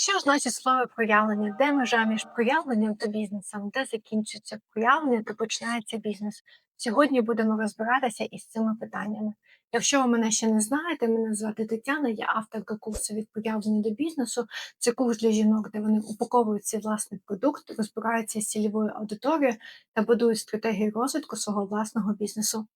Що значить слово проявлення? Де межа між проявленням та бізнесом? Де закінчується проявлення та починається бізнес? Сьогодні будемо розбиратися із цими питаннями. Якщо ви мене ще не знаєте, мене звати Тетяна, я авторка курсу від проявлення до бізнесу. Це курс для жінок, де вони упаковують свій власний продукт, розбираються з цільовою аудиторією та будують стратегію розвитку свого власного бізнесу.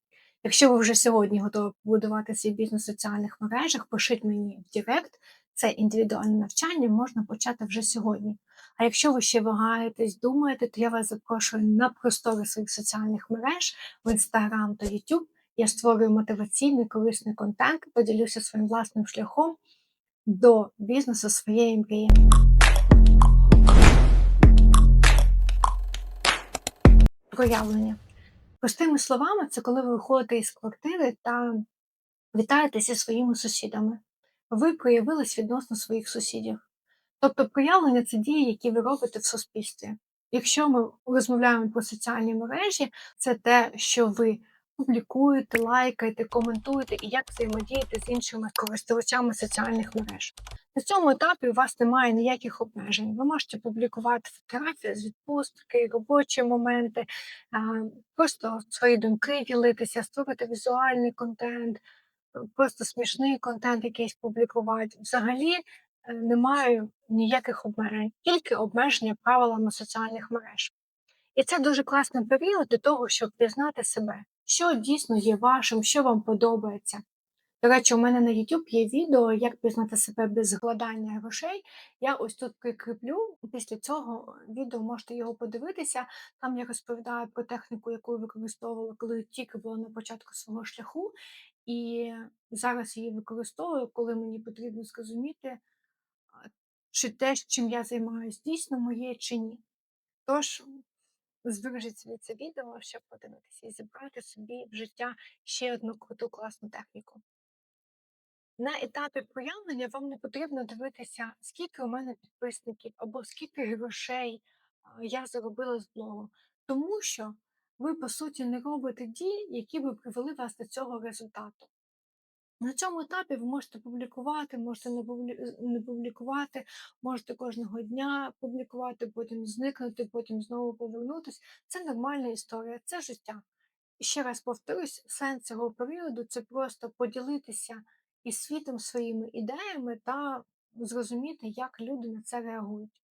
Якщо ви вже сьогодні готові побудувати свій бізнес в соціальних мережах, пишіть мені в Директ. Це індивідуальне навчання можна почати вже сьогодні. А якщо ви ще вагаєтесь, думаєте, то я вас запрошую на простори своїх соціальних мереж в Instagram та YouTube. Я створюю мотиваційний корисний контент, поділюся своїм власним шляхом до бізнесу своєї мрії. Проявлення. Простими словами, це коли ви виходите із квартири та вітаєтеся зі своїми сусідами. Ви проявились відносно своїх сусідів. Тобто проявлення це дії, які ви робите в суспільстві. Якщо ми розмовляємо про соціальні мережі, це те, що ви публікуєте, лайкаєте, коментуєте і як взаємодієте з іншими користувачами соціальних мереж. На цьому етапі у вас немає ніяких обмежень. Ви можете публікувати фотографії з відпустки, робочі моменти, просто свої думки ділитися, створити візуальний контент, просто смішний контент якийсь публікувати. Взагалі е, немає ніяких обмежень, тільки обмеження правилами соціальних мереж. І це дуже класний період для того, щоб пізнати себе, що дійсно є вашим, що вам подобається. До речі, у мене на YouTube є відео, як пізнати себе без вкладання грошей. Я ось тут прикріплю. Після цього відео можете його подивитися. Там я розповідаю про техніку, яку використовувала, коли тільки була на початку свого шляху, і зараз її використовую, коли мені потрібно зрозуміти, чи те, чим я займаюся, дійсно моє чи ні. Тож збережіть собі це відео, щоб подивитися і зібрати собі в життя ще одну круту класну техніку. На етапі проявлення вам не потрібно дивитися, скільки у мене підписників або скільки грошей я заробила з блогу, тому що ви, по суті, не робите дії, які би привели вас до цього результату. На цьому етапі ви можете публікувати, можете не публікувати, можете кожного дня публікувати, потім зникнути, потім знову повернутися. Це нормальна історія, це життя. І ще раз повторюсь, сенс цього періоду це просто поділитися із світом своїми ідеями та зрозуміти, як люди на це реагують.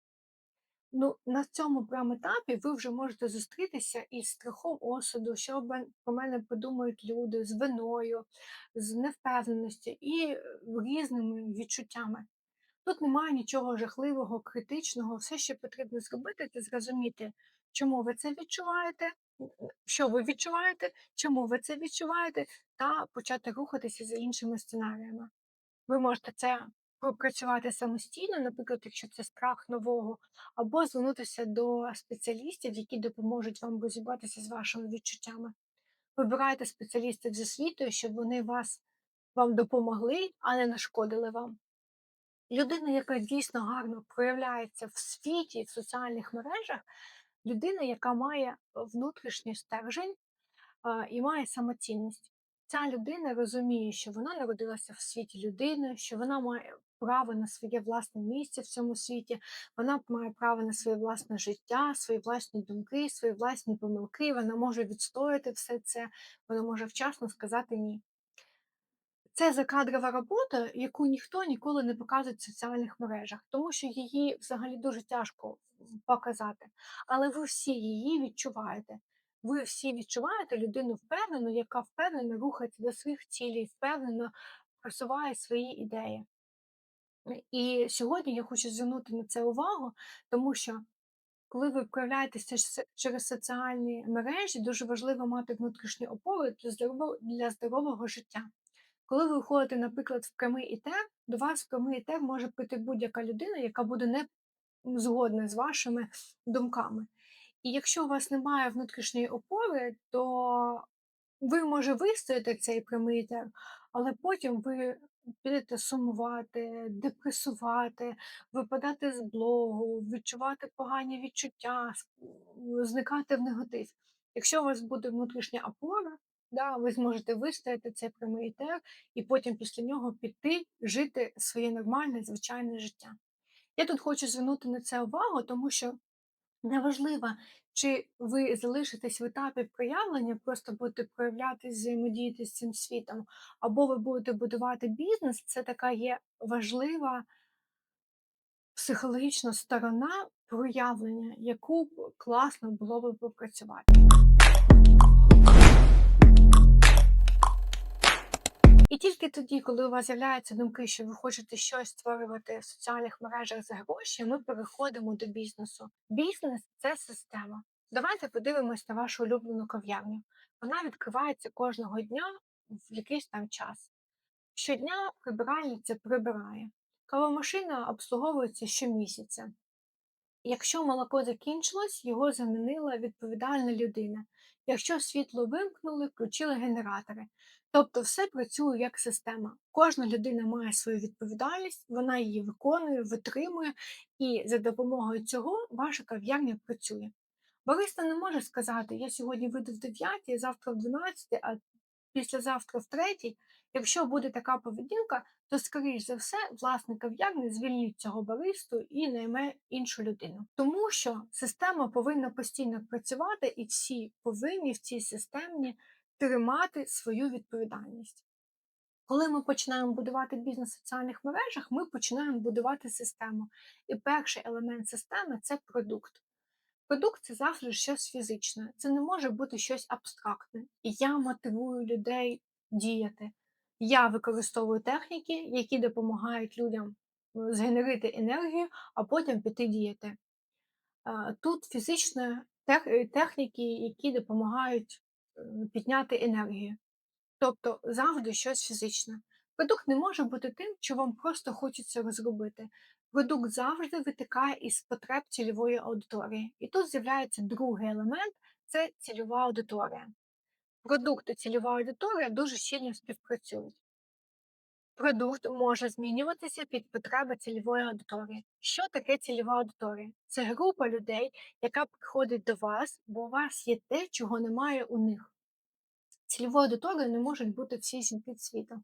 Ну, на цьому прям етапі ви вже можете зустрітися із страхом осуду, що про мене подумають люди, з виною, з невпевненістю і різними відчуттями. Тут немає нічого жахливого, критичного. Все, що потрібно зробити, це зрозуміти, чому ви це відчуваєте, що ви відчуваєте, чому ви це відчуваєте, та почати рухатися за іншими сценаріями. Ви можете це пропрацювати самостійно, наприклад, якщо це страх нового, або звернутися до спеціалістів, які допоможуть вам розібратися з вашими відчуттями. Вибирайте спеціалістів з освітою, щоб вони вас, вам допомогли, а не нашкодили вам. Людина, яка дійсно гарно проявляється в світі, в соціальних мережах, людина, яка має внутрішній стержень і має самоцінність. Ця людина розуміє, що вона народилася в світі людини, що вона має право на своє власне місце в цьому світі, вона має право на своє власне життя, свої власні думки, свої власні помилки, вона може відстояти все це, вона може вчасно сказати ні. Це закадрова робота, яку ніхто ніколи не показує в соціальних мережах, тому що її взагалі дуже тяжко показати. Але ви всі її відчуваєте. Ви всі відчуваєте людину впевнену, яка впевнено рухається до своїх цілей, впевнено просуває свої ідеї. І сьогодні я хочу звернути на це увагу, тому що коли ви проявляєтеся через соціальні мережі, дуже важливо мати внутрішні опори для здорового, для здорового життя. Коли ви виходите, наприклад, в прямий етер, до вас в прямий етер може прийти будь-яка людина, яка буде не згодна з вашими думками. І якщо у вас немає внутрішньої опори, то ви, може, вистоїте цей прямий етер, але потім ви підете сумувати, депресувати, випадати з блогу, відчувати погані відчуття, зникати в негатив. Якщо у вас буде внутрішня опора, да, ви зможете вистояти цей прямий етер і потім після нього піти жити своє нормальне, звичайне життя. Я тут хочу звернути на це увагу, тому що неважливо, чи ви залишитесь в етапі проявлення, просто будете проявляти, взаємодіяти з цим світом, або ви будете будувати бізнес, це така є важлива психологічна сторона проявлення, яку класно було би попрацювати. І тільки тоді, коли у вас з'являються думки, що ви хочете щось створювати в соціальних мережах за гроші, ми переходимо до бізнесу. Бізнес це система. Давайте подивимось на вашу улюблену кав'ярню. Вона відкривається кожного дня в якийсь там час. Щодня прибиральниця прибирає. Кавомашина обслуговується щомісяця. Якщо молоко закінчилось, його замінила відповідальна людина. Якщо світло вимкнули, включили генератори. Тобто все працює як система. Кожна людина має свою відповідальність, вона її виконує, витримує, і за допомогою цього ваша кав'ярня працює. Бариста не може сказати: я сьогодні вийду в 9, завтра в 12, а післязавтра в 3. Якщо буде така поведінка, то, скоріш за все, власник кав'ярні звільнить цього баристу і найме іншу людину. Тому що система повинна постійно працювати, і всі повинні в цій системі тримати свою відповідальність. Коли ми починаємо будувати бізнес в соціальних мережах, ми починаємо будувати систему. І перший елемент системи це продукт. Продукт це завжди щось фізичне, це не може бути щось абстрактне. І я мотивую людей діяти. Я використовую техніки, які допомагають людям е, згенерити енергію, а потім піти діяти. Е, Тут фізичні техніки, які допомагають е, підняти енергію. Тобто завжди щось фізичне. Продукт не може бути тим, що вам просто хочеться розробити. Продукт завжди витикає із потреб цільової аудиторії. І тут з'являється другий елемент це цільова аудиторія. Продукт і цільова аудиторія дуже щільно співпрацюють. Продукт може змінюватися під потреби цільової аудиторії. Що таке цільова аудиторія? Це група людей, яка приходить до вас, бо у вас є те, чого немає у них. Цільовою аудиторією не можуть бути всі жінки світу,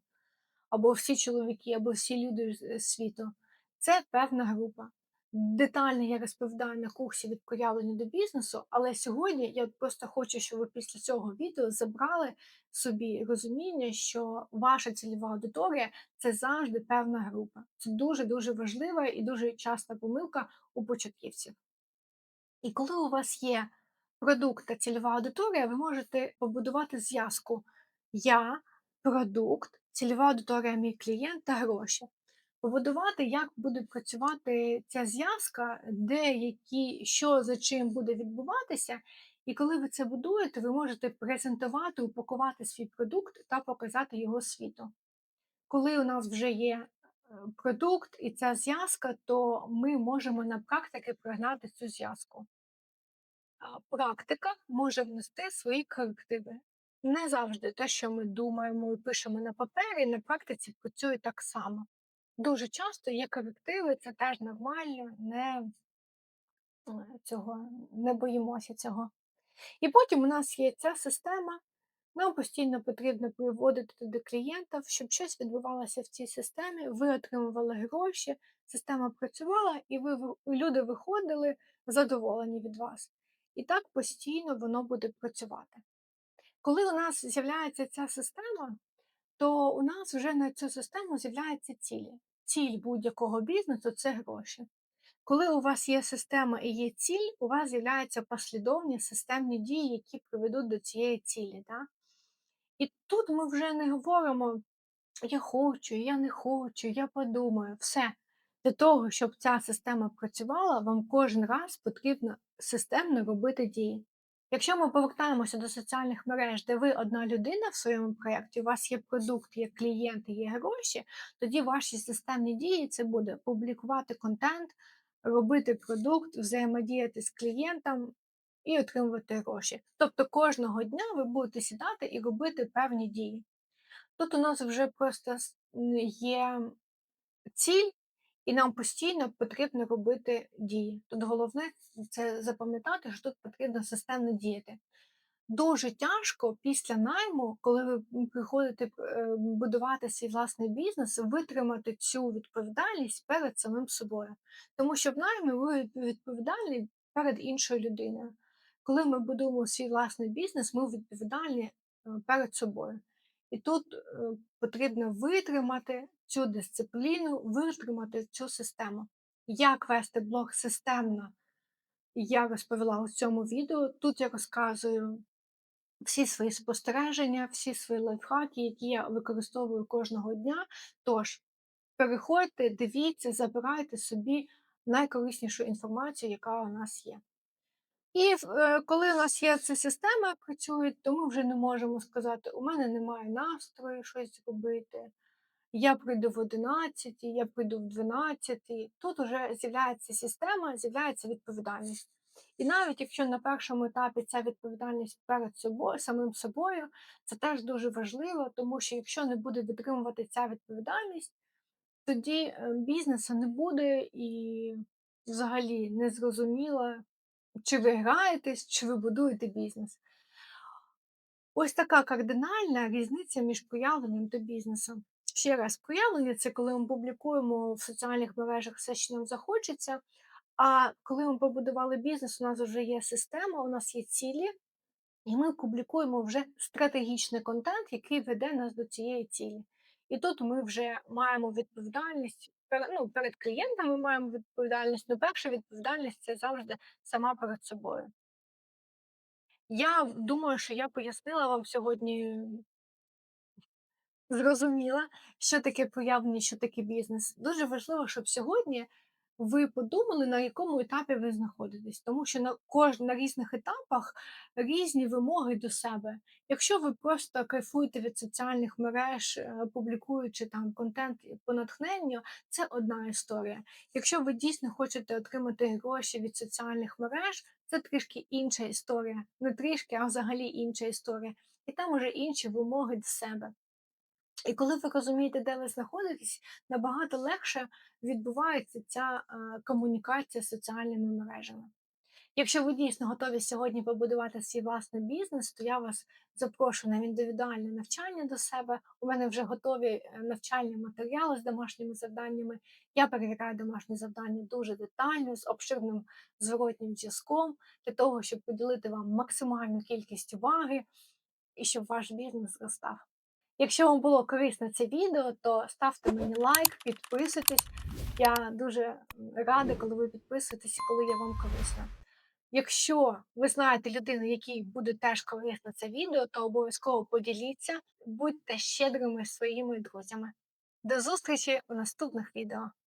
або всі чоловіки, або всі люди з світу. Це певна група. Детально я розповідаю на курсі від проявлення до бізнесу, але сьогодні я просто хочу, щоб ви після цього відео забрали собі розуміння, що ваша цільова аудиторія це завжди певна група. Це дуже дуже важлива і дуже часта помилка у початківців. І коли у вас є продукт та цільова аудиторія, ви можете побудувати зв'язку я, продукт, цільова аудиторія, мій клієнт та гроші. Побудувати, як буде працювати ця зв'язка, де які, що за чим буде відбуватися. І коли ви це будуєте, ви можете презентувати, упакувати свій продукт та показати його світу. Коли у нас вже є е, продукт і ця зв'язка, то ми можемо на практики прогнати цю зв'язку практика може внести свої корективи. Не завжди те, що ми думаємо і пишемо на папері, на практиці працює так само. Дуже часто є корективи, це теж нормально, не, е, цього, не боїмося цього. І потім у нас є ця система, нам постійно потрібно приводити туди клієнтів, щоб щось відбувалося в цій системі, ви отримували гроші, система працювала, і ви- люди виходили задоволені від вас. І так постійно воно буде працювати. Коли у нас з'являється ця система, то у нас вже на цю систему з'являються цілі. Ціль будь-якого бізнесу це гроші. Коли у вас є система і є ціль, у вас з'являються послідовні системні дії, які приведуть до цієї цілі. Да? І тут ми вже не говоримо я хочу, я не хочу, я подумаю. Все. Для того, щоб ця система працювала, вам кожен раз потрібно системно робити дії. Якщо ми повертаємося до соціальних мереж, де ви одна людина в своєму проєкті, у вас є продукт, є клієнти, є гроші, тоді ваші системні дії це буде публікувати контент, робити продукт, взаємодіяти з клієнтом і отримувати гроші. Тобто кожного дня ви будете сідати і робити певні дії. Тут у нас вже просто є ціль, і нам постійно потрібно робити дії. Тут головне це запам'ятати, що тут потрібно системно діяти. Дуже тяжко після найму, коли ви, приходите, е, будувати свій власний бізнес, витримати цю відповідальність перед самим собою. Тому що в наймі ви від відповідальний перед іншою людиною. Коли ми будуємо свій власний бізнес, ми відповідальні, е, перед собою. І тут, е, потрібно витримати цю дисципліну, витримати цю систему. Як вести блог системно, я розповіла у цьому відео. Тут я розказую всі свої спостереження, всі свої лайфхаки, які я використовую кожного дня. Тож переходьте, дивіться, забирайте собі найкориснішу інформацію, яка у нас є. І е, коли у нас є ці системи працюють, то ми вже не можемо сказати: "У мене немає настрою щось робити, я прийду в 11, я прийду в 12". Тут уже з'являється система, з'являється відповідальність. І навіть якщо на першому етапі ця відповідальність перед собою, самим собою, це теж дуже важливо, тому що якщо не буде витримувати ця відповідальність, тоді, е, бізнесу не буде і взагалі незрозуміло, чи ви граєтесь, чи ви будуєте бізнес. Ось така кардинальна різниця між проявленням та бізнесом. Ще раз, проявлення це коли ми публікуємо в соціальних мережах все, що нам захочеться. А коли ми побудували бізнес, у нас вже є система, у нас є цілі, і ми публікуємо вже стратегічний контент, який веде нас до цієї цілі. І тут ми вже маємо відповідальність ну, перед ми маємо відповідальність, але перша відповідальність це завжди сама перед собою. Я думаю, що я пояснила вам сьогодні зрозуміла, що таке проявлення, що таке бізнес. Дуже важливо, щоб сьогодні ви подумали, на якому етапі ви знаходитесь, тому що на кож на різних етапах різні вимоги до себе. Якщо ви просто кайфуєте від соціальних мереж, е, публікуючи там контент по натхненню, це одна історія. Якщо ви дійсно хочете отримати гроші від соціальних мереж, це трішки інша історія. Не трішки, а взагалі інша історія. І там уже інші вимоги до себе. І коли ви розумієте, де ви знаходитесь, набагато легше відбувається ця е, комунікація з соціальними мережами. Якщо ви дійсно готові сьогодні побудувати свій власний бізнес, то я вас запрошую на індивідуальне навчання до себе. У мене вже готові е, навчальні матеріали з домашніми завданнями. Я перевіряю домашні завдання дуже детально, з обширним зворотнім зв'язком, для того, щоб поділити вам максимальну кількість уваги і щоб ваш бізнес зростав. Якщо вам було корисно це відео, то ставте мені лайк, підписуйтесь. Я дуже рада, коли ви підписуєтесь коли я вам корисна. Якщо ви знаєте людину, якій буде теж корисно це відео, то обов'язково поділіться, будьте щедрими своїми друзями. До зустрічі у наступних відео.